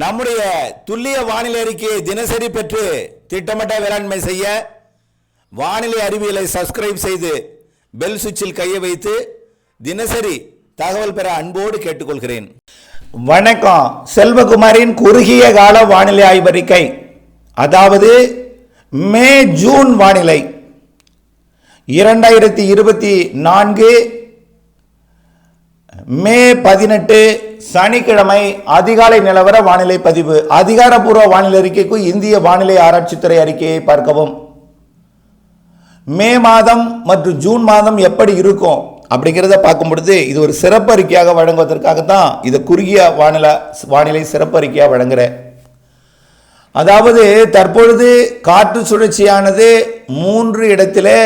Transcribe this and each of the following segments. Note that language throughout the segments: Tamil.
நம்முடைய துல்லிய வானிலை அறிக்கையை தினசரி பெற்று திட்டமிட்ட வேளாண்மை செய்ய வானிலை அறிவியலை சப்ஸ்கிரைப் செய்து பெல் சுவிட்சில் கையை வைத்து தினசரி தகவல் பெற அன்போடு கேட்டுக்கொள்கிறேன். வணக்கம். செல்வகுமாரின் குறுகிய கால வானிலை ஆய்வறிக்கை அதாவது மே ஜூன் வானிலை. இரண்டாயிரத்தி இருபத்தி நான்கு மே பதினெட்டு சனிக்கிழமை அதிகாலை நிலவர வானிலை பதிவு. அதிகாரப்பூர்வ வானிலை அறிக்கைக்கு இந்திய வானிலை ஆராய்ச்சித்துறை அறிக்கையை பார்க்கவும். மே மாதம் மற்றும் ஜூன் மாதம் எப்படி இருக்கும் அப்படிங்கிறத பார்க்கும் பொழுது இது ஒரு சிறப்பு அறிக்கையாக வழங்குவதற்காக தான் இது குறுகிய வானிலை வானிலை சிறப்பு அறிக்கையாக வழங்குகிறேன் அதாவது தற்பொழுது காற்று சுழற்சியானது மூன்று இடத்திலே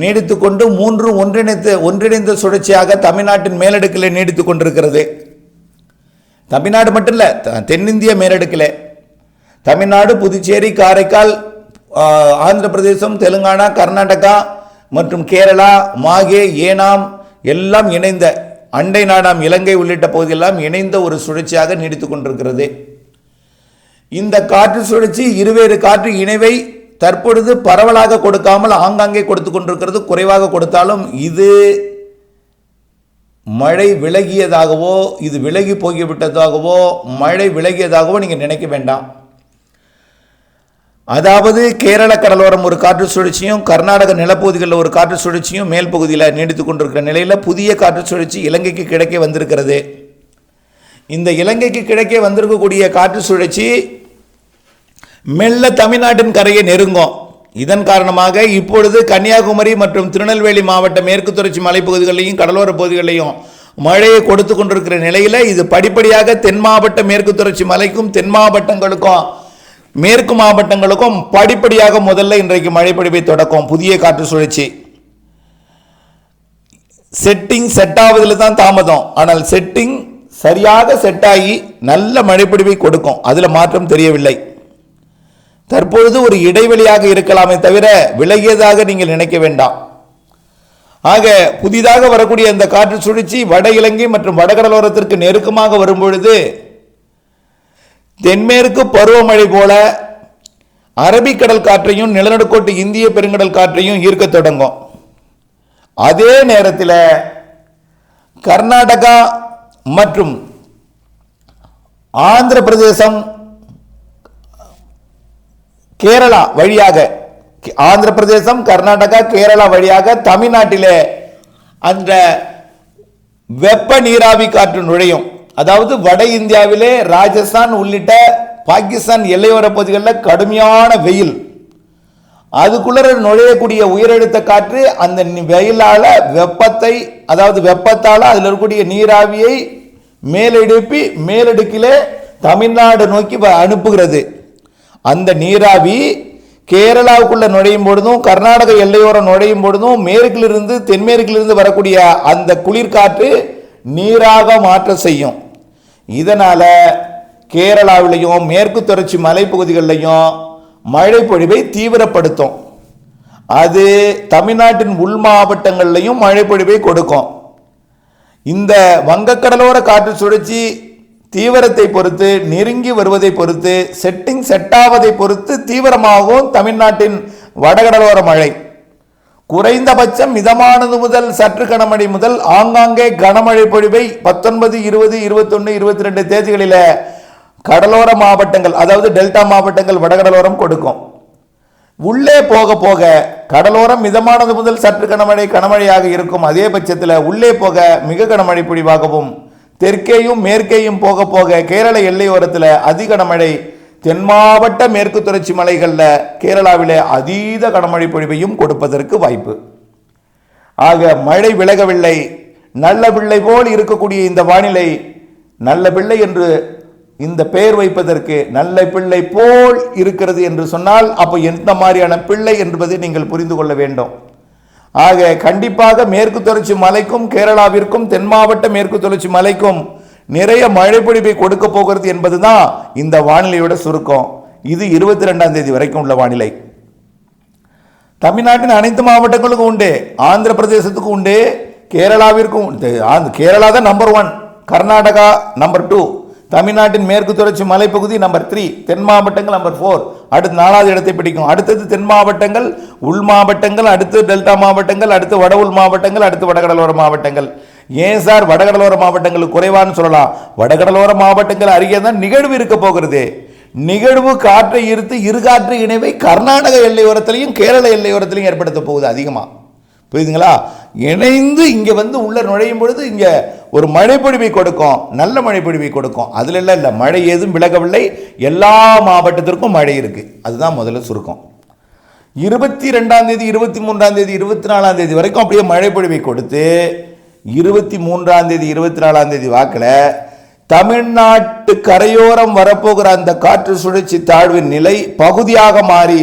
நீடித்து கொண்டு மூன்று ஒன்றிணைத்து ஒன்றிணைந்த சுழற்சியாக தமிழ்நாட்டின் மேலடுக்கில் நீடித்து கொண்டிருக்கிறது. தமிழ்நாடு மட்டும் இல்லை தென்னிந்திய மேலடுக்கில். தமிழ்நாடு புதுச்சேரி காரைக்கால் ஆந்திர பிரதேசம் தெலுங்கானா கர்நாடகா மற்றும் கேரளா மாகே ஏனாம் எல்லாம் இணைந்த அண்டை நாடாம் இலங்கை உள்ளிட்ட பகுதியெல்லாம் இணைந்த ஒரு சுழற்சியாக நீடித்து கொண்டிருக்கிறது. இந்த காற்று சுழற்சி இருவேறு காற்று இணைவை தற்பொழுது பரவலாக கொடுக்காமல் ஆங்காங்கே கொடுத்து கொண்டிருக்கிறது. குறைவாக கொடுத்தாலும் இது மழை விலகியதாகவோ இது விலகி போய்விட்டதாகவோ மழை விலகியதாகவோ நீங்கள் நினைக்க வேண்டாம். அதாவது கேரள கடலோரம் ஒரு காற்று சுழற்சியும் கர்நாடக நிலப்பகுதிகளில் ஒரு காற்று சுழற்சியும் மேல் பகுதியில் நீடித்து கொண்டிருக்கிற நிலையில் புதிய காற்று சுழற்சி இலங்கைக்கு கிழக்கே வந்திருக்கிறது. இந்த இலங்கைக்கு கிழக்கே வந்திருக்கக்கூடிய காற்று சுழற்சி மெல்ல தமிழ்நாட்டின் கரையை நெருங்கும். இதன் காரணமாக இப்பொழுது கன்னியாகுமரி மற்றும் திருநெல்வேலி மாவட்ட மேற்கு தொடர்ச்சி மலைப்பகுதிகளையும் கடலோர பகுதிகளையும் மழையை கொடுத்து கொண்டிருக்கிற நிலையில் இது படிப்படியாக தென் மாவட்ட மேற்கு தொடர்ச்சி மலைக்கும் தென் மாவட்டங்களுக்கும் மேற்கு மாவட்டங்களுக்கும் படிப்படியாக முதல்ல இன்றைக்கு மழைப்பொழிவை தொடக்கும். புதிய காற்று சுழற்சி. செட்டிங் செட் ஆவதில் தான் தாமதம். ஆனால் செட்டிங் சரியாக செட் ஆகி நல்ல மழைப்பொழிவை கொடுக்கும். அதில் மாற்றம் தெரியவில்லை. தற்பொழுது ஒரு இடைவெளியாக இருக்கலாமே தவிர விலகியதாக நீங்கள் நினைக்க வேண்டாம். ஆக புதிதாக வரக்கூடிய இந்த காற்று சுழற்சி வட இலங்கை மற்றும் வடகடலோரத்திற்கு நெருக்கமாக வரும்பொழுது தென்மேற்கு பருவமழை போல அரபிக்கடல் காற்றையும் நிலநடுக்கோட்டு இந்திய பெருங்கடல் காற்றையும் ஈர்க்கத் தொடங்கும். அதே நேரத்தில் கர்நாடகா மற்றும் ஆந்திர பிரதேசம் கேரளா வழியாக ஆந்திர பிரதேசம் கர்நாடகா கேரளா வழியாக தமிழ்நாட்டிலே அந்த வெப்ப நீராவி காற்று நுழையும். அதாவது வட இந்தியாவிலே ராஜஸ்தான் உள்ளிட்ட பாகிஸ்தான் எல்லையோர பகுதிகளில் கடுமையான வெயில். அதுக்குள்ள நுழையக்கூடிய உயரழுத்த காற்று அந்த வெயிலால் வெப்பத்தை அதாவது வெப்பத்தால் அதில் இருக்கக்கூடிய நீராவியை மேலெடுப்பி மேலடுக்கிலே தமிழ்நாடு நோக்கி வ- அனுப்புகிறது. அந்த நீராவி கேரளாவுக்குள்ள நுழையும் பொழுதும் கர்நாடக எல்லையோரம் நுழையும் பொழுதும் மேற்கிலிருந்து தென்மேற்கிலிருந்து வரக்கூடிய அந்த குளிர்காற்று நீராக மாற்ற செய்யும். இதனால் கேரளாவிலையும் மேற்கு தொடர்ச்சி மலைப்பகுதிகளிலையும் மழைப்பொழிவை தீவிரப்படுத்தும். அது தமிழ்நாட்டின் உள் மாவட்டங்கள்லையும் மழைப்பொழிவை கொடுக்கும். இந்த வங்கக்கடலோர காற்று சுழற்சி தீவிரத்தை பொறுத்து நெருங்கி வருவதை பொறுத்து செட்டிங் செட் ஆவதை பொறுத்து தீவிரமாகவும் தமிழ்நாட்டின் வடகடலோர மழை. குறைந்தபட்சம் மிதமானது முதல் சற்று கனமழை முதல் ஆங்காங்கே கனமழை பொழிவை பத்தொன்பது இருபது இருபத்தொன்று இருபத்தி ரெண்டு தேதிகளில் கடலோர மாவட்டங்கள் அதாவது டெல்டா மாவட்டங்கள் வடகடலோரம் கொடுக்கும். உள்ளே போக போக கடலோரம் மிதமானது முதல் சற்று கனமழை கனமழையாக இருக்கும். அதே பட்சத்தில் உள்ளே போக மிக கனமழை பொழிவாகவும் தெற்கேயும் மேற்கேயும் போக போக கேரள எல்லையோரத்தில் அதிக கனமழை தென் மாவட்ட மேற்கு தொடர்ச்சி மலைகளில் கேரளாவிலே அதீத கனமழை பொழிவையும் கொடுப்பதற்கு வாய்ப்பு. ஆக மழை விலகவில்லை. நல்ல பிள்ளை போல் இருக்கக்கூடிய இந்த வானிலை நல்ல பிள்ளை என்று இந்த பெயர் வைப்பதற்கு நல்ல பிள்ளை போல் இருக்கிறது என்று சொன்னால் அப்போ எந்த மாதிரியான பிள்ளை என்பதை நீங்கள் புரிந்து கொள்ள வேண்டும். ஆக கண்டிப்பாக மேற்கு தொடர்ச்சி மலைக்கும் கேரளாவிற்கும் தென் மாவட்ட மேற்கு தொடர்ச்சி மலைக்கும் நிறைய மழைப்பொழிவை கொடுக்க போகிறது என்பது தான் இந்த வானிலையோட சுருக்கம் இது இருபத்தி ரெண்டாம் தேதி வரைக்கும் உள்ள வானிலை தமிழ்நாட்டின் அனைத்து மாவட்டங்களுக்கும் உண்டு ஆந்திர பிரதேசத்துக்கும் உண்டு கேரளாவிற்கும் உண்டு. கேரளா தான் number one Karnataka number two தமிழ்நாட்டின் மேற்கு தொடர்ச்சி மலைப்பகுதி நம்பர் த்ரீ தென் மாவட்டங்கள் நம்பர் ஃபோர் அடுத்து நாலாவது இடத்தை பிடிக்கும். அடுத்தது தென் மாவட்டங்கள் உள் மாவட்டங்கள் அடுத்து டெல்டா மாவட்டங்கள் அடுத்து வட உள் மாவட்டங்கள் அடுத்து வடகடலோர மாவட்டங்கள். ஏன் சார்? வடகடலோர மாவட்டங்கள் குறைவான்னு சொல்லலாம். வடகடலோர மாவட்டங்கள் அருகே தான் நிகழ்வு இருக்க போகிறது. நிகழ்வு காற்றை ஈர்த்து இருகாற்று இணைவை கர்நாடக எல்லையோரத்திலையும் கேரள எல்லையோரத்திலையும் ஏற்படுத்த போகுது அதிகமாக புரியுதுங்களா? இணைந்து இங்கே வந்து உள்ளே நுழையும் பொழுது இங்கே ஒரு மழைப்பொழிவை கொடுக்கும் நல்ல மழைப்பொழிவை கொடுக்கும். அதில் எல்லாம் இல்லை மழை ஏதும் விலகவில்லை. எல்லா மாவட்டத்திற்கும் மழை இருக்குது அதுதான் முதல்ல சுருக்கம். இருபத்தி ரெண்டாம் தேதி இருபத்தி மூன்றாம் தேதி இருபத்தி நாலாம் தேதி வரைக்கும் அப்படியே மழைப்பொழிவை கொடுத்து இருபத்தி மூன்றாம் தேதி இருபத்தி நாலாம் தேதி வாக்கில் தமிழ்நாட்டு கரையோரம் வரப்போகிற அந்த காற்று சுழற்சி தாழ்வின் நிலை பகுதியாக மாறி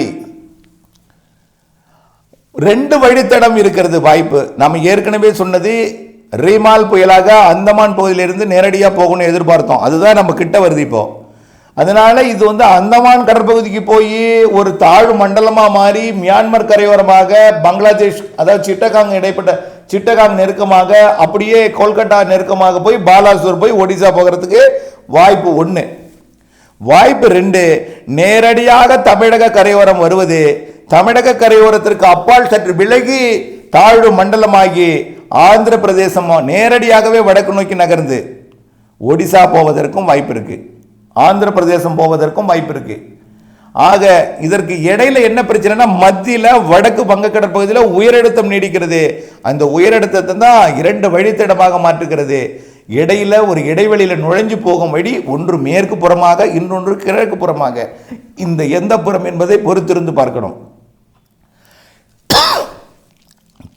ரெண்டு வழித்தடம் இருக்கிறது வாய்ப்பு. நம்ம ஏற்கனவே சொன்னது ரீமால் புயலாக அந்தமான் பகுதியிலிருந்து நேரடியாக போகணும்னு எதிர்பார்த்தோம். அதுதான் நம்ம கிட்ட வருது இப்போ. அதனால இது வந்து அந்தமான் கடற்பகுதிக்கு போய் ஒரு தாழ்வு மண்டலமாக மாறி மியான்மர் கரையோரமாக பங்களாதேஷ் அதாவது சிட்டகாங் இடைப்பட்ட சிட்டகாங் நெருக்கமாக அப்படியே கொல்கட்டா நெருக்கமாக போய் பாலாசூர் போய் ஒடிசா போகிறதுக்கு வாய்ப்பு ஒன்று வாய்ப்பு ரெண்டு நேரடியாக தமிழக கரையோரம் வருவது தமிழக கரையோரத்திற்கு அப்பால் சற்று விலகி தாழ்வு மண்டலமாகி ஆந்திர பிரதேசம் நேரடியாகவே வடக்கு நோக்கி நகர்ந்து ஒடிசா போவதற்கும் வாய்ப்பு இருக்கு. ஆந்திர பிரதேசம் போவதற்கும் வாய்ப்பு இருக்கு. ஆக இதற்கு இடையில என்ன பிரச்சனைனா மத்தியில் வடக்கு வங்கக்கடல் பகுதியில் உயரழுத்தம் நீடிக்கிறது. அந்த உயரழுத்தத்தை தான் இரண்டு வழித்தடமாக மாற்றுகிறது. இடையில ஒரு இடைவெளியில் நுழைஞ்சு போகும் வழி ஒன்று மேற்கு புறமாக இன்னொன்று கிழக்கு புறமாக. இந்த எந்த புறம் என்பதை பொறுத்திருந்து பார்க்கணும்.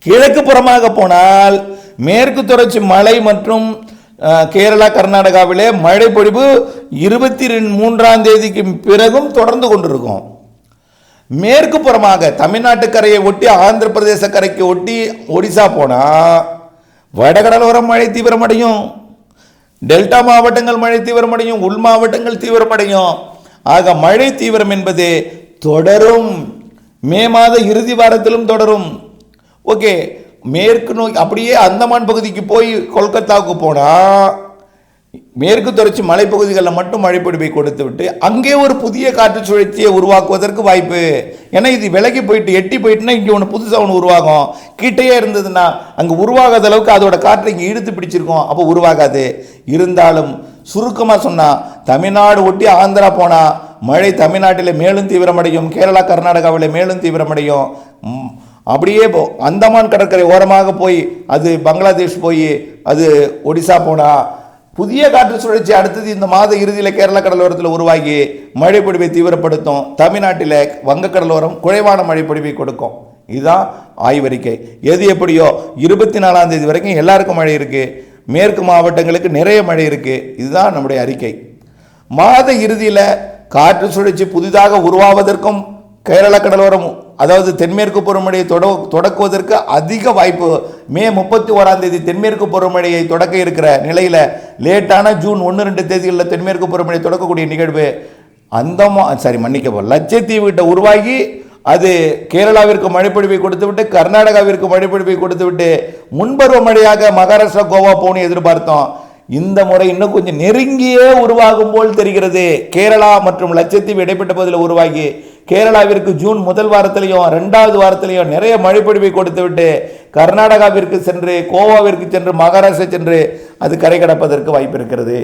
கிழக்கு புறமாக போனால் மேற்கு தொடர்ச்சி மலை மற்றும் கேரளா கர்நாடகாவிலே மழை பொழிவு இருபத்தி மூன்றாம் தேதிக்கு பிறகும் தொடர்ந்து கொண்டிருக்கும். மேற்கு புறமாக தமிழ்நாட்டு கரையை ஒட்டி ஆந்திர பிரதேச கரைக்கு ஒட்டி ஒடிசா போனால் வடகடலோரம் மழை தீவிரமடையும். டெல்டா மாவட்டங்கள் மழை தீவிரமடையும் உள் மாவட்டங்கள் தீவிரமடையும். ஆக மழை தீவிரம் என்பது தொடரும். மே மாத இறுதி வாரத்திலும் தொடரும். ஓகே மேற்கு நோக்கி அப்படியே அந்தமான் பகுதிக்கு போய் கொல்கத்தாவுக்கு போனால் மேற்கு தொடர்ச்சி மலைப்பகுதிகளில் மட்டும் மழைப்பிடிப்பை கொடுத்து விட்டு அங்கே ஒரு புதிய காற்று சுழற்சியை உருவாக்குவதற்கு வாய்ப்பு. ஏன்னா இது விலகி போயிட்டு எட்டி போயிட்டுனா இங்கே ஒன்று புதுசாக ஒன்று உருவாகும். கிட்டேயே இருந்ததுன்னா அங்கே உருவாகாத அளவுக்கு அதோட காற்றை இங்கே இழுத்து பிடிச்சிருக்கோம். அப்போ உருவாகாது. இருந்தாலும் சுருக்கமாக சொன்னால் தமிழ்நாடு ஒட்டி ஆந்திரா போனால் மழை தமிழ்நாட்டில் மேலும் தீவிரமடையும் கேரளா கர்நாடகாவில் மேலும் தீவிரமடையும். அப்படியே போ அந்தமான் கடற்கரை ஓரமாக போய் அது பங்களாதேஷ் போய் அது ஒடிசா போனால் புதிய காற்று சுழற்சி அடுத்தது இந்த மாத இறுதியில் கேரள கடலோரத்தில் உருவாகி மழைப்பொழிவை தீவிரப்படுத்தும் தமிழ்நாட்டில் வங்கக்கடலோரம் குறைவான மழைப்பொழிவை கொடுக்கும். இதுதான் ஆய்வறிக்கை. எது எப்படியோ இருபத்தி நாலாம் தேதி வரைக்கும் எல்லாருக்கும் மழை இருக்குது மேற்கு மாவட்டங்களுக்கு நிறைய மழை இருக்குது இதுதான் நம்முடைய அறிக்கை. மாத இறுதியில் காற்று சுழற்சி புதிதாக உருவாவதற்கும் கேரள கடலோரம் அதாவது தென்மேற்கு பருவமழையை தொட தொடக்குவதற்கு அதிக வாய்ப்பு. மே முப்பத்தி ஓராம் தேதி தென்மேற்கு பருவமழையை தொடக்க இருக்கிற நிலையில் லேட்டான ஜூன் ஒன்று ரெண்டு தேதிகளில் தென்மேற்கு பருவமழை தொடக்கக்கூடிய நிகழ்வு அந்தமா சாரி மன்னிக்கவும் லட்சத்தீவு கிட்ட உருவாகி அது கேரளாவிற்கு மழைப்பொழிவை கொடுத்துவிட்டு கர்நாடகாவிற்கு மழைப்பொழிவை கொடுத்துவிட்டு முன்பருவ மழையாக மகாராஷ்டிரா கோவா போகணும் எதிர்பார்த்தோம். இந்த முறை இன்னும் கொஞ்சம் நெருங்கியே உருவாகும் போல் தெரிகிறது. கேரளா மற்றும் லட்சத்தீவு இடைப்பட்ட பகுதியில் உருவாகி கேரளாவிற்கு ஜூன் முதல் வாரத்திலையும் ரெண்டாவது வாரத்திலையும் நிறைய மழைப்பொழிவை கொடுத்துவிட்டு கர்நாடகாவிற்கு சென்று கோவாவிற்கு சென்று மகாராஷ்டிரா சென்று அது கரை கடப்பதற்கு வாய்ப்பு இருக்கிறது.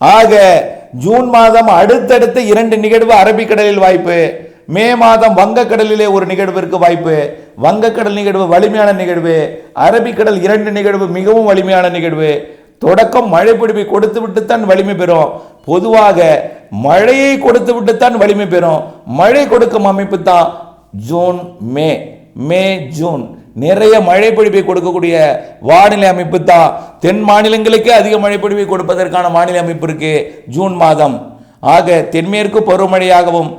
ஆக ஜூன் மாதம் அடுத்தடுத்த இரண்டு நிகழ்வு அரபிக்கடலில் வாய்ப்பு மே மாதம் வங்கக்கடலிலே ஒரு நிகழ்விற்கு வாய்ப்பு வங்கக்கடல் நிகழ்வு வலிமையான நிகழ்வு அரபிக்கடல் இரண்டு நிகழ்வு மிகவும் வலிமையான நிகழ்வு. தொடக்கம் மழை பிடிப்பை கொடுத்து விட்டுத்தான் வலிமை பெறும். பொதுவாக மழையை கொடுத்து விட்டுத்தான் வலிமை பெறும். மழை கொடுக்கும் அமைப்பு தான் ஜூன் மே. May June. நிறைய மழை பொழிவை கொடுக்கக்கூடிய வானிலை அமைப்பு தான். தென் மாநிலங்களுக்கே அதிக மழை பொழிவை கொடுப்பதற்கான வானிலை அமைப்பு இருக்கு ஜூன் மாதம். ஆக தென்மேற்கு பருவமழையாகவும்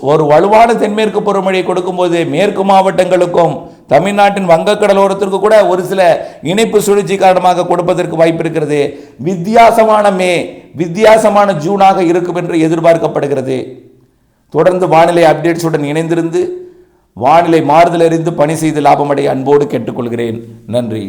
ஒரு வலுவான தென்மேற்கு பருவமழையை கொடுக்கும்போது மேற்கு மாவட்டங்களுக்கும் தமிழ்நாட்டின் வங்கக்கடலோரத்திற்கு கூட ஒரு சில இணைப்பு சுழற்சி காரணமாக கொடுப்பதற்கு வாய்ப்பு இருக்கிறது. வித்தியாசமான மே வித்தியாசமான ஜூனாக இருக்கும் என்று எதிர்பார்க்கப்படுகிறது. தொடர்ந்து வானிலை அப்டேட்ஸுடன் இணைந்திருந்து வானிலை மாறுதல் அறிந்து பணி செய்து லாபமடைய அன்போடு கேட்டுக்கொள்கிறேன். நன்றி.